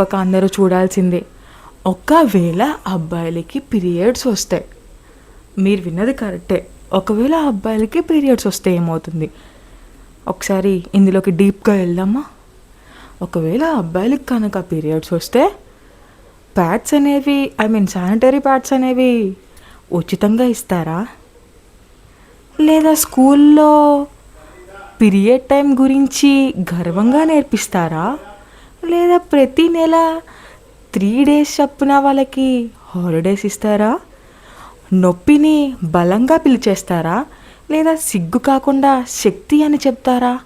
తప్పక అందరూ చూడాల్సిందే. ఒకవేళ అబ్బాయిలకి పీరియడ్స్ వస్తాయి. మీరు విన్నది కరెక్టే. ఒకవేళ అబ్బాయిలకి పీరియడ్స్ వస్తే ఏమవుతుంది? ఒకసారి ఇందులోకి డీప్గా వెళ్దామా? ఒకవేళ అబ్బాయిలకి కనుక పీరియడ్స్ వస్తే ప్యాడ్స్ అనేవి ఐ మీన్ శానిటరీ ప్యాడ్స్ అనేవి ఉచితంగా ఇస్తారా? లేదా స్కూల్లో పీరియడ్ టైం గురించి గర్వంగా నేర్పిస్తారా? లేదా ప్రతి నెల త్రీ డేస్ చప్పున వాళ్ళకి హాలిడేస్ ఇస్తారా? నొప్పిని బలంగా పిలిచేస్తారా? లేదా సిగ్గు కాకుండా శక్తి అని చెప్తారా?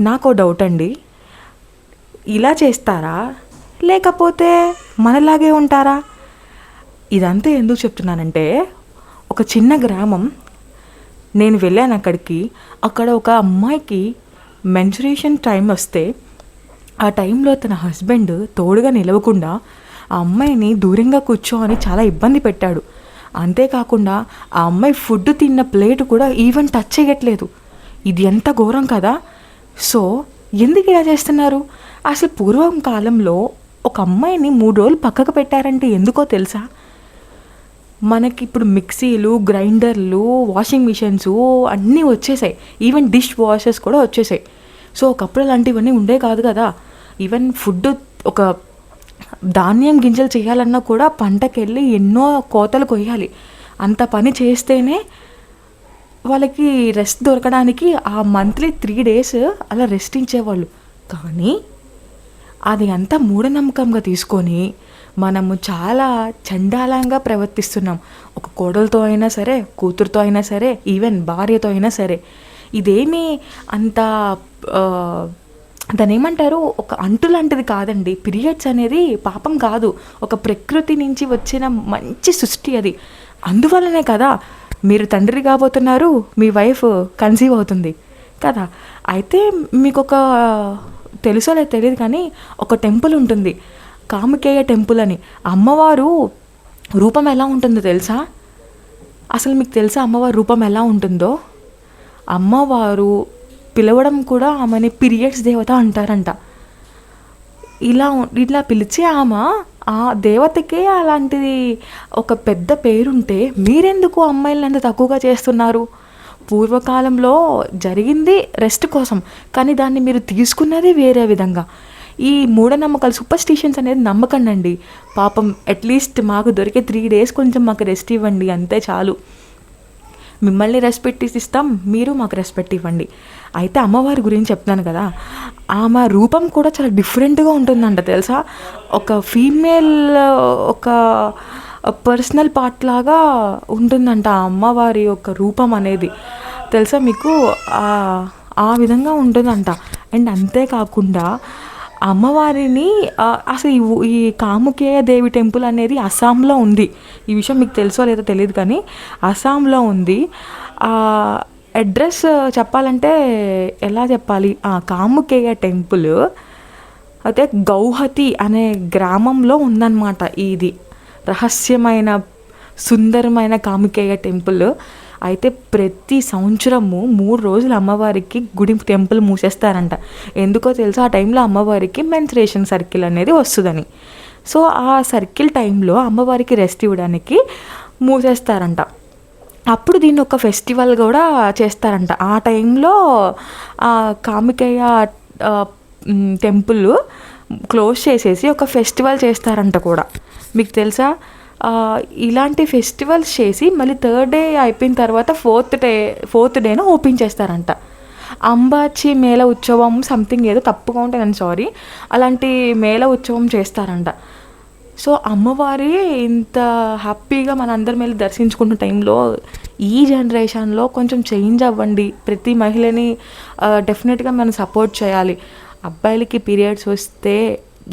నాకు డౌట్ అండి. ఇలా చేస్తారా? లేకపోతే మనలాగే ఉంటారా? ఇదంతా ఎందుకు చెప్తున్నానంటే ఒక చిన్న గ్రామం. నేను వెళ్ళాను అక్కడికి. అక్కడ ఒక అమ్మాయికి మెన్సురేషన్ టైం వస్తే ఆ టైంలో తన హస్బెండ్ తోడుగా నిలవకుండా ఆ అమ్మాయిని దూరంగా కూర్చోని చాలా ఇబ్బంది పెట్టాడు. అంతేకాకుండా ఆ అమ్మాయి ఫుడ్ తిన్న ప్లేట్ కూడా ఈవెన్ టచ్ చేయట్లేదు. ఇది ఎంత ఘోరం కదా! సో ఎందుకు ఇలా చేస్తున్నారు? అసలు పూర్వం కాలంలో ఒక అమ్మాయిని మూడు రోజులు పక్కకు పెట్టారంటే ఎందుకో తెలుసా? మనకి ఇప్పుడు మిక్సీలు గ్రైండర్లు వాషింగ్ మిషన్స్ అన్నీ వచ్చేసాయి. ఈవెన్ డిష్ వాషర్స్ కూడా వచ్చేసాయి. సో ఒకప్పుడు అలాంటివన్నీ ఉండే కాదు కదా. ఈవెన్ ఫుడ్ ఒక ధాన్యం గింజలు చేయాలన్నా కూడా పంటకెళ్ళి ఎన్నో కోతలు కొయ్యాలి. అంత పని చేస్తేనే వాళ్ళకి రెస్ట్ దొరకడానికి ఆ మంత్లీ త్రీ డేస్ అలా రెస్ట్ ఇచ్చేవాళ్ళు. కానీ అది అంతా మూఢనమ్మకంగా తీసుకొని మనము చాలా చండాలంగా ప్రవర్తిస్తున్నాం. ఒక కోడలతో అయినా సరే కూతురుతో అయినా సరే ఈవెన్ భార్యతో అయినా సరే. ఇదేమీ అంత దాని ఏమంటారు ఒక అంటు లాంటిది కాదండి. పీరియడ్స్ అనేది పాపం కాదు. ఒక ప్రకృతి నుంచి వచ్చిన మంచి సృష్టి అది. అందువలనే కదా మీరు తండ్రి కాబోతున్నారు మీ వైఫ్ కన్సీవ్ అవుతుంది. కదా? అయితే మీకు ఒక తెలుసో లేదు తెలియదు కానీ ఒక టెంపుల్ ఉంటుంది. కామికేయ టెంపుల్ అని. అమ్మవారు రూపం ఎలా ఉంటుందో తెలుసా? అసలు మీకు తెలుసా అమ్మవారి రూపం ఎలా ఉంటుందో? అమ్మవారు పిలవడం కూడా ఆమెని పీరియడ్స్ దేవత అంటారంట. ఇలా ఇట్లా పిలిచి ఆమె ఆ దేవతకే అలాంటిది ఒక పెద్ద పేరుంటే మీరెందుకు అమ్మాయిలను అంత తక్కువగా చేస్తున్నారు? పూర్వకాలంలో జరిగింది రెస్ట్ కోసం కానీ దాన్ని మీరు తీసుకున్నది వేరే విధంగా. ఈ మూఢనమ్మకాలు సూపర్ స్టిషన్స్ అనేది నమ్మకండి అండి పాపం అట్లీస్ట్ మాకు దొరికే త్రీ డేస్ కొంచెం మాకు రెస్ట్ ఇవ్వండి అంతే చాలు. మిమ్మల్ని రెస్పెక్ట్ ఇస్తాం మీరు మాకు రెస్పెక్ట్ ఇవ్వండి. అయితే అమ్మవారి గురించి చెప్తున్నాను కదా ఆమె రూపం కూడా చాలా డిఫరెంట్గా ఉంటుందంట తెలుసా? ఒక ఫీమేల్ ఒక పర్సనల్ పార్ట్ లాగా ఉంటుందంట ఆ అమ్మవారి యొక్క రూపం అనేది. తెలుసా మీకు? ఆ- ఆ విధంగా ఉంటుందంట. అండ్ అంతేకాకుండా అమ్మవారిని అసలు ఈ ఈ కాముకేయ దేవి టెంపుల్ అనేది అస్సాంలో ఉంది. ఈ విషయం మీకు తెలుసో లేదో తెలియదు కానీ అస్సాంలో ఉంది. అడ్రస్ చెప్పాలంటే ఎలా చెప్పాలి? కాముకేయ టెంపుల్ అయితే గౌహతి అనే గ్రామంలో ఉందన్నమాట ఇది. రహస్యమైన సుందరమైన కాముకేయ టెంపుల్. అయితే ప్రతి సంవత్సరము మూడు రోజులు అమ్మవారికి గుడి టెంపుల్ మూసేస్తారంట. ఎందుకో తెలుసా? ఆ టైంలో అమ్మవారికి మెన్స్ట్రేషన్ సర్కిల్ అనేది వస్తుందని. సో ఆ సర్కిల్ టైంలో అమ్మవారికి రెస్ట్ ఇవ్వడానికి మూసేస్తారంట. అప్పుడు దీన్ని ఒక ఫెస్టివల్ కూడా చేస్తారంట. ఆ టైంలో ఆ కామికయ్య టెంపుల్ క్లోజ్ చేసేసి ఒక ఫెస్టివల్ చేస్తారంట కూడా. మీకు తెలుసా? ఇలాంటి ఫెస్టివల్స్ చేసి మళ్ళీ థర్డ్ డే అయిపోయిన తర్వాత ఫోర్త్ డే ఫోర్త్ డేన ఓపెన్ చేస్తారంట. అంబాచి మేళ ఉత్సవం సంథింగ్ ఏదో తప్పుగా ఉంటే నేను సారీ అలాంటి మేళ ఉత్సవం చేస్తారంట. సో అమ్మవారి ఇంత హ్యాపీగా మన అందరి మీద దర్శించుకున్న టైంలో ఈ జనరేషన్లో కొంచెం చేంజ్ అవ్వండి. ప్రతి మహిళని డెఫినెట్గా మనం సపోర్ట్ చేయాలి. అబ్బాయిలకి పీరియడ్స్ వస్తే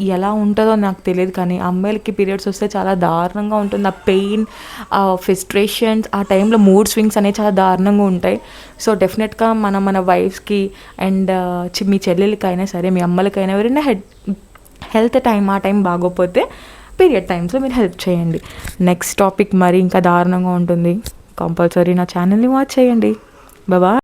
ఎలా ఉంటుందో నాకు తెలియదు కానీ అమ్మాయిలకి పీరియడ్స్ వస్తే చాలా దారుణంగా ఉంటుంది. ఆ పెయిన్ ఆ ఫెస్ట్రేషన్స్ ఆ టైంలో మూడ్ స్వింగ్స్ అనేవి చాలా దారుణంగా ఉంటాయి. సో డెఫినెట్గా మనం మన వైఫ్స్కి అండ్ మీ చెల్లెలకైనా సరే మీ అమ్మలకైనా ఎవరైనా హెడ్ హెల్త్ టైం ఆ టైం బాగోపోతే పీరియడ్ టైమ్స్లో మీరు హెల్ప్ చేయండి. నెక్స్ట్ టాపిక్ మరి ఇంకా దారుణంగా ఉంటుంది. కంపల్సరీ నా ఛానల్ని వాచ్ చేయండి. బాబా